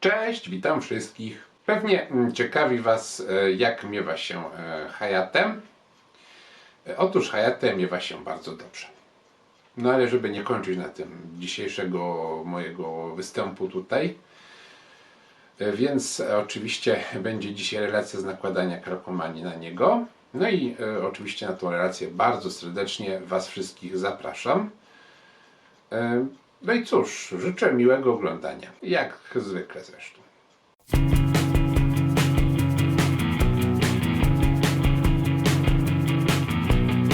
Cześć, witam wszystkich. Pewnie mm, ciekawi Was, e, jak miewa się e, Hayatem. E, Otóż Hayate miewa się bardzo dobrze. No ale żeby nie kończyć na tym dzisiejszego mojego występu tutaj, więc oczywiście będzie dzisiaj relacja z nakładania krakomanii na niego. No i oczywiście na tą relację bardzo serdecznie Was wszystkich zapraszam. No i cóż, życzę miłego oglądania. Jak zwykle zresztą.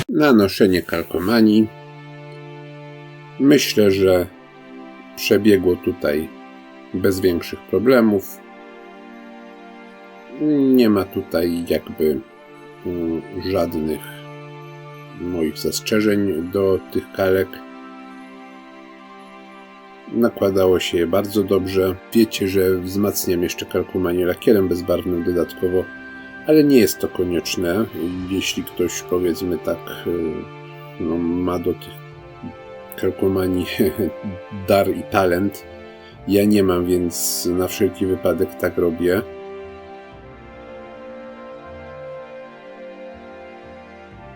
Nanoszenie kalkomanii. Myślę, że przebiegło tutaj bez większych problemów. Nie ma tutaj jakby mm, żadnych moich zastrzeżeń do tych kalek. Nakładało się je bardzo dobrze. Wiecie, że wzmacniam jeszcze kalkomanię lakierem bezbarwnym dodatkowo, ale nie jest to konieczne. Jeśli ktoś powiedzmy tak y, no, ma do tych kalkomanii dar i talent, ja nie mam, więc na wszelki wypadek tak robię.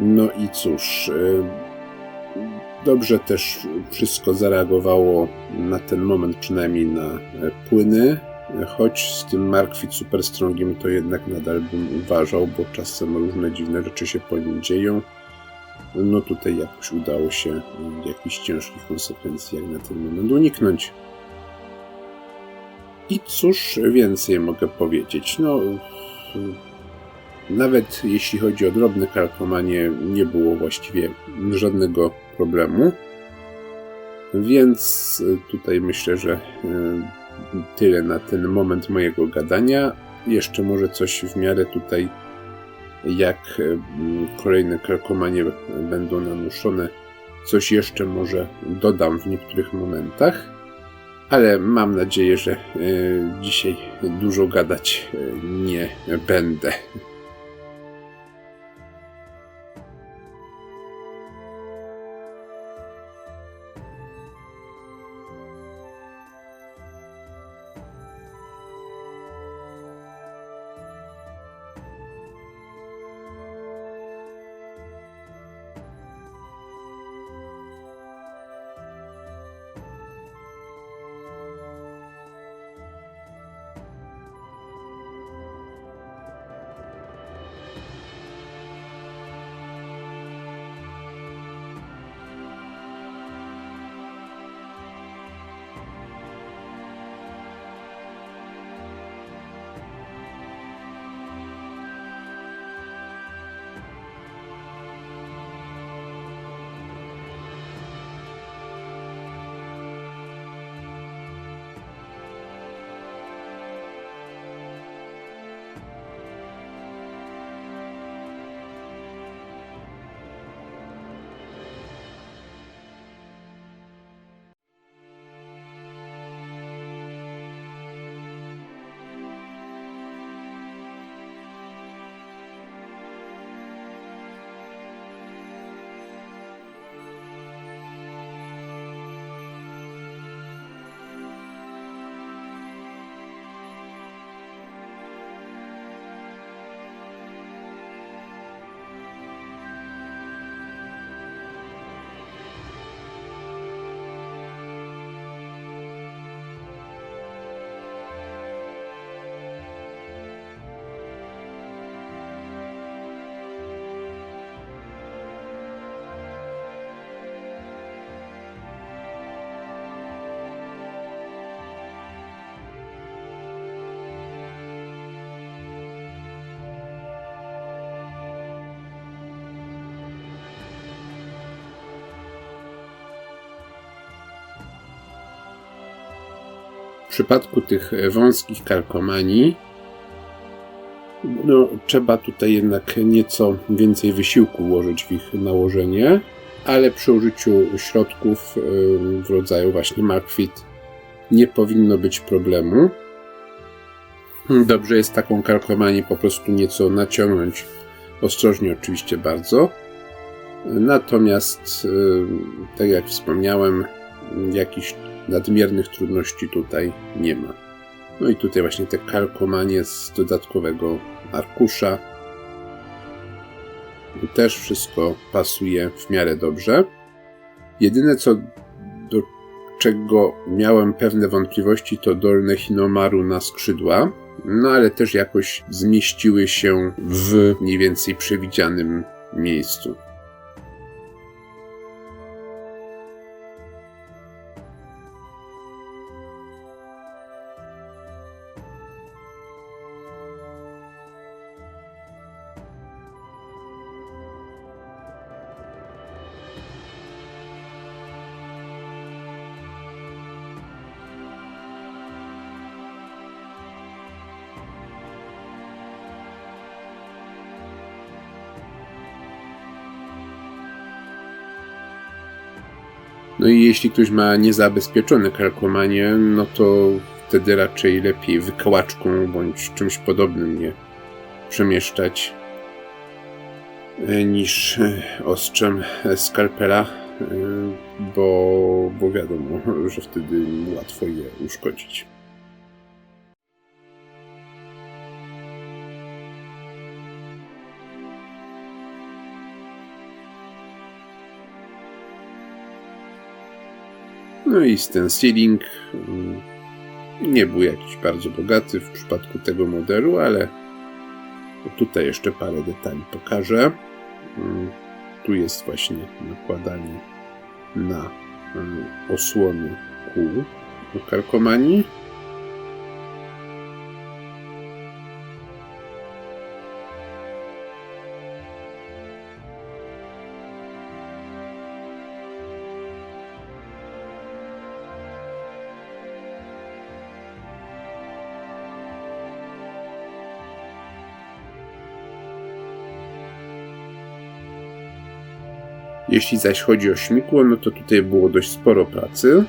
No i cóż, y, dobrze też wszystko zareagowało na ten moment, przynajmniej na e, płyny. Choć z tym Markwit Super Strongiem to jednak nadal bym uważał, bo czasem różne dziwne rzeczy się po nim dzieją. No tutaj jakoś udało się y, jakichś ciężkich konsekwencji jak na ten moment uniknąć. I cóż więcej mogę powiedzieć? No, nawet jeśli chodzi o drobne kalkomanie, nie było właściwie żadnego problemu. Więc y, tutaj myślę, że y, tyle na ten moment mojego gadania. Jeszcze może coś w miarę tutaj, jak mm, kolejne kalkomanie będą nanuszone, coś jeszcze może dodam w niektórych momentach. Ale mam nadzieję, że dzisiaj dużo gadać nie będę. W przypadku tych wąskich kalkomanii, no, trzeba tutaj jednak nieco więcej wysiłku włożyć w ich nałożenie, ale przy użyciu środków y, w rodzaju właśnie Markwit nie powinno być problemu. Dobrze jest taką kalkomanię po prostu nieco naciągnąć, ostrożnie oczywiście bardzo. Natomiast, y, tak jak wspomniałem, jakichś nadmiernych trudności tutaj nie ma. No i tutaj właśnie te kalkomanie z dodatkowego arkusza. Też wszystko pasuje w miarę dobrze. Jedyne co do czego miałem pewne wątpliwości to dolne Hinomaru na skrzydła, no ale też jakoś zmieściły się w mniej więcej przewidzianym miejscu. No i jeśli ktoś ma niezabezpieczone kalkomanie, no to wtedy raczej lepiej wykałaczką bądź czymś podobnym je przemieszczać e, niż e, ostrzem skalpela, e, bo, bo wiadomo, że wtedy łatwo je uszkodzić. No i stenciling mm, nie był jakiś bardzo bogaty w przypadku tego modelu, ale tutaj jeszcze parę detali pokażę. Mm, Tu jest właśnie nakładanie na mm, osłony kół do kalkomanii. Jeśli zaś chodzi o śmigło, no to tutaj było dość sporo pracy.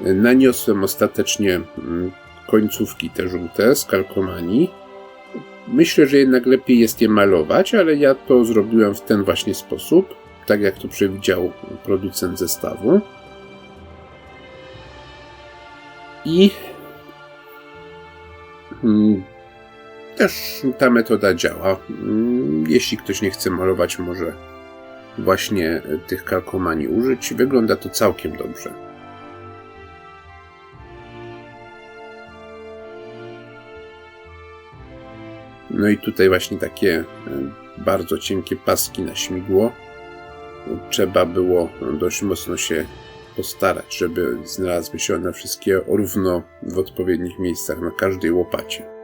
Naniosłem ostatecznie mm, końcówki te żółte z kalkomanii. Myślę, że jednak lepiej jest je malować, ale ja to zrobiłem w ten właśnie sposób, tak jak to przewidział producent zestawu. I mm, też ta metoda działa. Mm, Jeśli ktoś nie chce malować, może właśnie tych kalkomanii użyć. Wygląda to całkiem dobrze. No i tutaj właśnie takie e, bardzo cienkie paski na śmigło. Trzeba było dość mocno się postarać, żeby znalazły się one wszystkie równo w odpowiednich miejscach na każdej łopacie.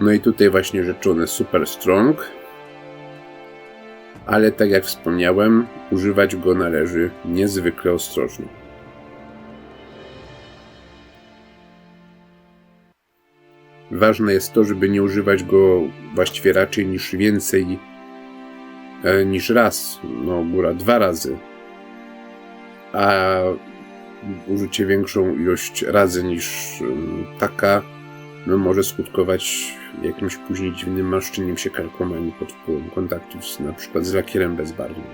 No i tutaj właśnie rzeczone Super Strong. Ale tak jak wspomniałem, używać go należy niezwykle ostrożnie. Ważne jest to, żeby nie używać go właściwie raczej niż więcej e, niż raz, no góra dwa razy. A użycie większą ilość razy niż em, taka no, może skutkować jakimś później dziwnym maszczeniem się kalkomanii pod wpływem kontaktów z, na przykład z lakierem bezbarwnym.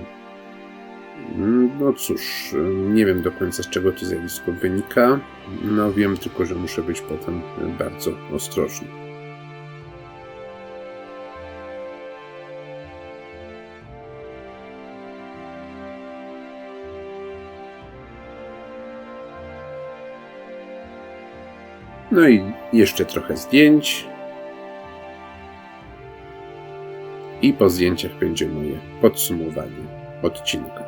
Mm, No cóż, nie wiem do końca z czego to zjawisko wynika. No wiem tylko, że muszę być potem bardzo ostrożny. No i jeszcze trochę zdjęć. I po zdjęciach będzie moje podsumowanie odcinka.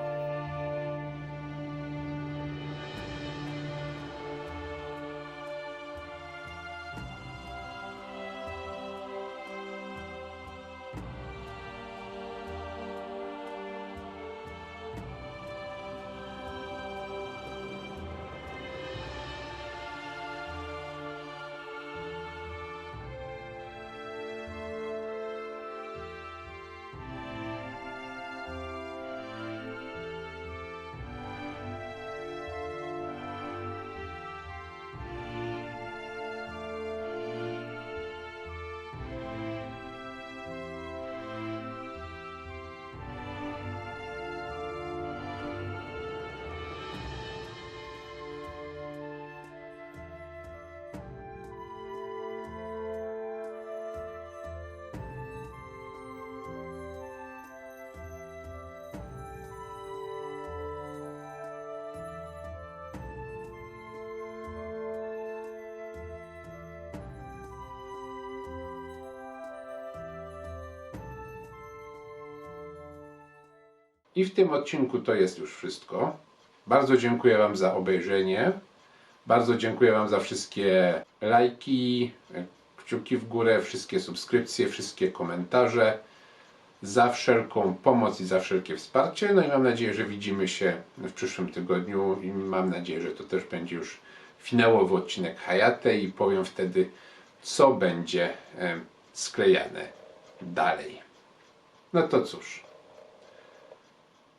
I w tym odcinku to jest już wszystko. Bardzo dziękuję Wam za obejrzenie. Bardzo dziękuję Wam za wszystkie lajki, kciuki w górę, wszystkie subskrypcje, wszystkie komentarze, za wszelką pomoc i za wszelkie wsparcie. No i mam nadzieję, że widzimy się w przyszłym tygodniu i mam nadzieję, że to też będzie już finałowy odcinek Hayate i powiem wtedy, co będzie sklejane dalej. No to cóż.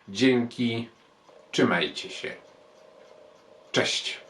Dzięki. Trzymajcie się. Cześć.